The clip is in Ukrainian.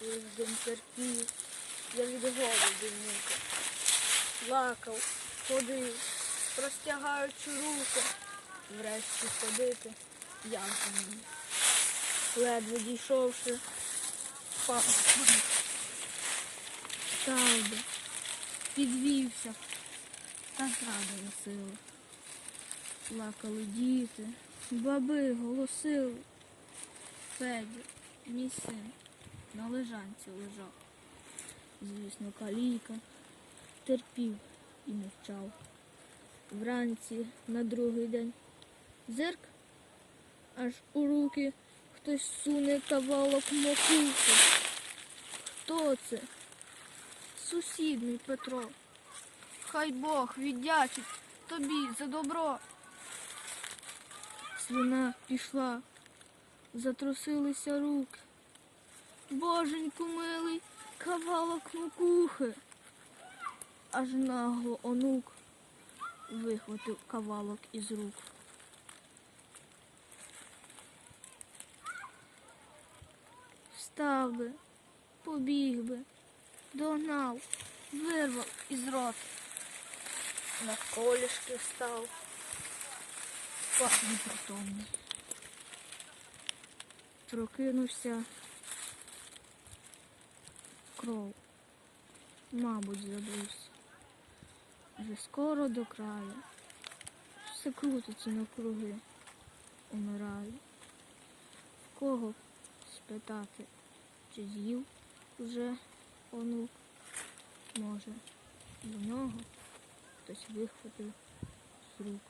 день терпів, я від голоду мука. Плакав, ходив, простягаючи руки, врешті ходити я не міг. Ледве дійшовши. Став би, підвівся, та зрада носила. Плакали діти, баби голосили. Федір, мій син, на лежанці лежав. Звісно, каліка терпів і мовчав. Вранці на другий день зирк, аж у руки хтось суне кавалок макухи. Хто це? Сусід мій Петро. Хай Бог віддячить тобі за добро. Слюна пішла, затрусилися руки. Боженьку милий, кавалок макухи. Аж нагло онук вихватив кавалок із рук. Встав би, побіг би, догнав, вирвав із рот. На колішки став. Пах непритомний. Прокинувся кров. Мабуть, забувся. Вже скоро до краю. Все крутиться навкруги. Умираю. Кого спитати, чи з'їв вже онук? Може, до нього хтось вихватив з рук.